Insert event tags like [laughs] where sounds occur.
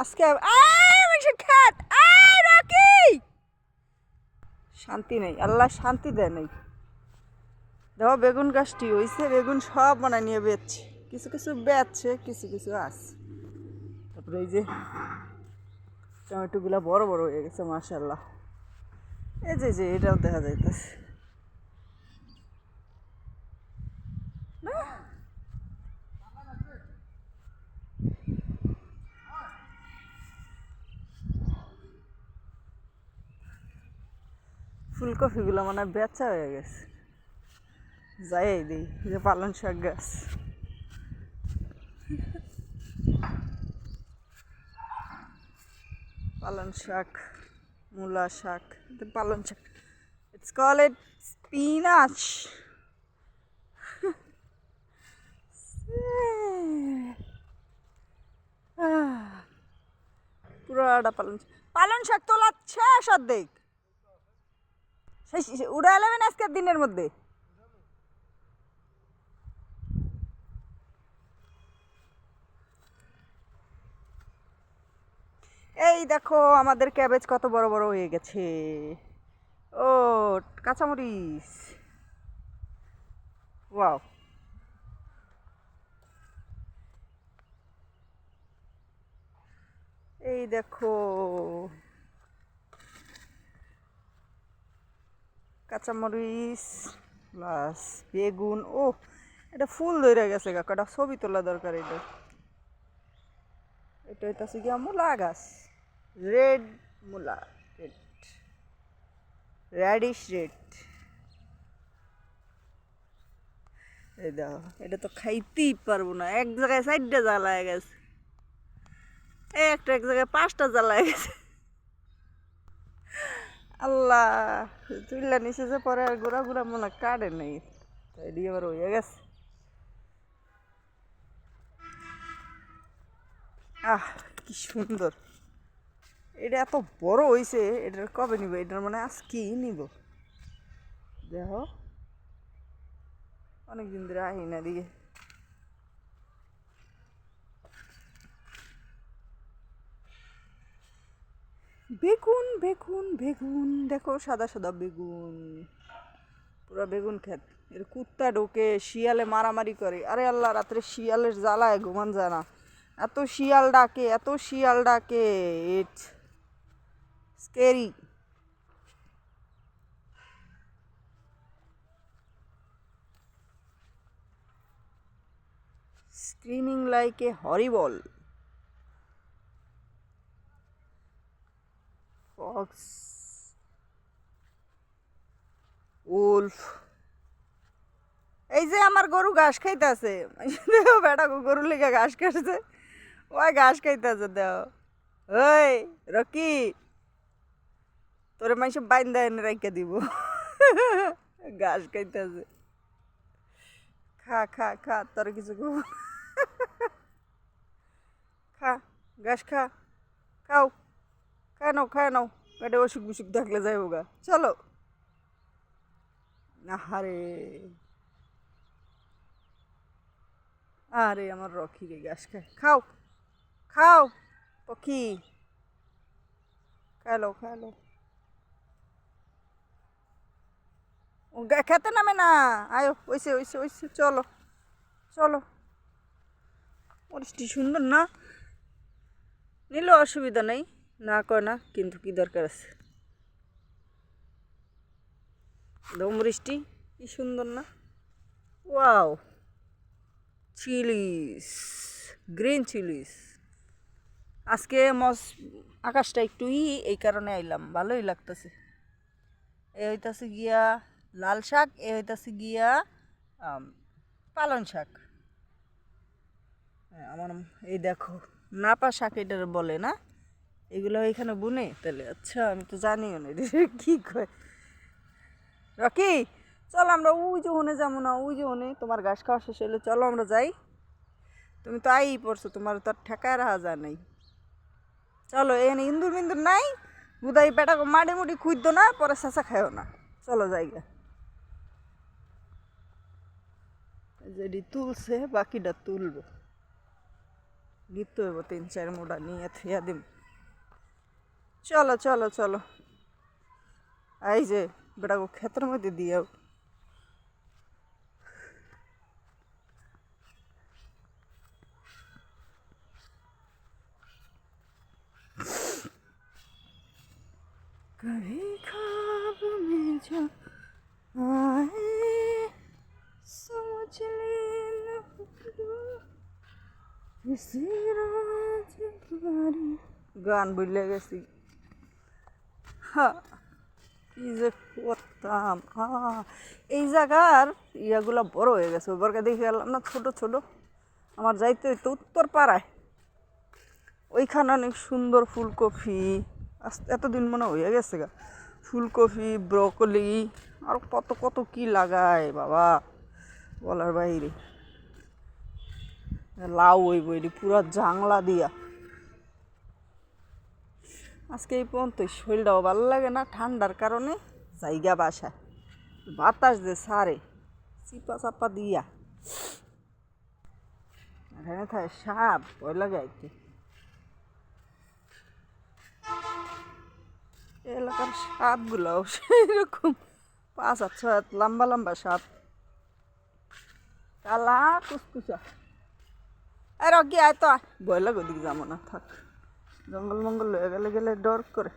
আজকে আয় রকি! শান্তি নেই, আল্লাহ শান্তি দেয় নেই। দেখো, বেগুন গাছটি হইছে, বেগুন সব বানায় নিয়ে বেচছে। কিছু কিছু বেচছে, কিছু কিছু আছে। তারপরে এই যে টমেটোগুলো বড় বড় হয়ে গেছে মাশাল্লাহ এই যে যে, এটাও দেখা যাইতেছে। ফুলকপিগুলো মানে বেচা হয়ে গেছে। যাই দিই, যে পালন শাক গাছ। পালন শাক, মূলা শাক পালন শাক। ইটস কল ইট স্পিনাচ পুরোটা পালন পালন শাক। তোলা শেষ অর্ধেক। উড়ে এলেবেন আজকের দিনের মধ্যে? এই দেখো, আমাদের ক্যাবেজ কত বড় বড় হয়ে গেছে। ও, কাঁচামরিচ। ওয়াও। এই দেখো কাঁচামরিচ, প্লাস বেগুন ও এটা ফুল ধরে গেছে কাকাটা ছবি তোলা দরকার এটা এটা হইতাছে গিয়া মূলা গাছ। রেড মূলা, রেড। Radish red. এই দেখো, এটা তো খাইতেই পারব না, এক জায়গায় চারটা জ্বালায় গেছে। একটা এক জায়গায় পাঁচটা জ্বালায় গেছে। আল্লাহ চুল্লা নিচে যে পরে আর গোড়া গোড়া মনে কাটে নেই। দিয়ে আবার হয়ে গেছে। আহ, কি সুন্দর। এটা এত বড় হয়েছে এটার কবে নিব? এটার মানে আজকেই নিব? দেখো। অনেকদিন ধরে আহি না দিকে বেগুন বেগুন বেগুন। দেখো সাদা সাদা বেগুন। পুরো বেগুন খেত এর কুত্তা ঢোকে, শিয়ালে মারামারি করে। আরে আল্লাহ, রাত্রে শিয়ালের জ্বালায় ঘুমান যায় না। এত শিয়াল ডাকে, এত শিয়াল ডাকে। It's scary. Like a horrible. Fox wolf এই যে আমার গরু ঘাস খাইতেছে। দেখো বেটা গরু লেগে ঘাস খাইছে ওই ঘাস খাইতেছে দেও ওই, রকি, তোরে মাইসে বাইন্দা এনে রাইখা দিব। ঘাস খাইতেছে। খা খা খা, তোর কিছু। খা, ঘাস খা। খাও। খায় নাও খায় নাও। পেটে অসুখ বিসুখ থাকলে যাই গা। চলো। আহারে। আরে, আমার রকি রে ঘাস খায়। খাও। খাও, পক্ষী। খালো খালো। খেতে নামে না। আয়ো, ওইসে ওইসে ওইসে, চলো। চলো। পরিষ্টি সুন্দর না? নিলে অসুবিধা নেই। না কয় না, কিন্তু কি দরকার আছে? দম বৃষ্টি, কি সুন্দর না? Wow, chillies, green chillies. আজকে মস, আকাশটা একটু ই, এই কারণে আইলাম, ভালোই লাগতেছে। এ হইতাছে গিয়া লাল শাক, এ হইতাছে গিয়া পালন শাক। আমার এই দেখো, নাপা শাক এটার বলে না? এগুলো এখানে বুনে? তাহলে আচ্ছা আমি তো জানিও না [laughs] কী কয়। রকি, চল আমরা ওই যে ওনে যাব না, ওই যে ওনে তোমার ঘাস খাওয়া শেষ হলে চলো আমরা যাই। তুমি তো আই পড়ছো, তোমার তো আর ঠেকায় রাখা যায় নাই। চলো, এখানে ইন্দুর মিন্দুর নাই। বুদাই বেটা মাড়ি মুড়ি খুঁজতো না, পরে চেঁচা খায়ও না। চলো জায়গা যেটি তুলছে, বাকিটা তুলবো। লিপ্ত হইব তিন চার মোটা নিয়ে থিয়া দিম। চলো চলো চলো এই যে বেটাকে ক্ষেতের মধ্যে দিয়েও कभी ख्वाब में जो आए समझ लेना किसी राजकुमारी গান বললে গেছি হ্যাঁ কি যে করতাম এই জায়গার ইয়াগুলা বড় হয়ে গেছে ওবারকে দেখে গেলাম না, ছোট ছোট। আমার যাইতে হইতো উত্তর পাড়ায় ওইখানে অনেক সুন্দর ফুলকপি। এতদিন মনে হয়ে গেছে গা। ফুলকপি, ব্রকলি, আর কত কত কি লাগায় বাবা, বলার বাইরে। লাউ ওই বইটি পুরো জাংলা দিয়া। আজকে এই পর্যন্ত শরীরটাও ভালো লাগে না, ঠান্ডার কারণে জায়গা বাসায় বাতাস যে সারে, চিপা চাপা দিয়া। এখানে থাকে সাপ, ভয় লাগে আইতে। এলাকার সাপগুলোও সেরকম পাঁচ হাত, ছয় লম্বা লম্বা সাপ। কালা কুসকুসা। আর কি আয় তো ভয় লাগে ওদিকে যাব না, থাক। জঙ্গল মঙ্গল হয়ে গেলে গেলে ডর করে।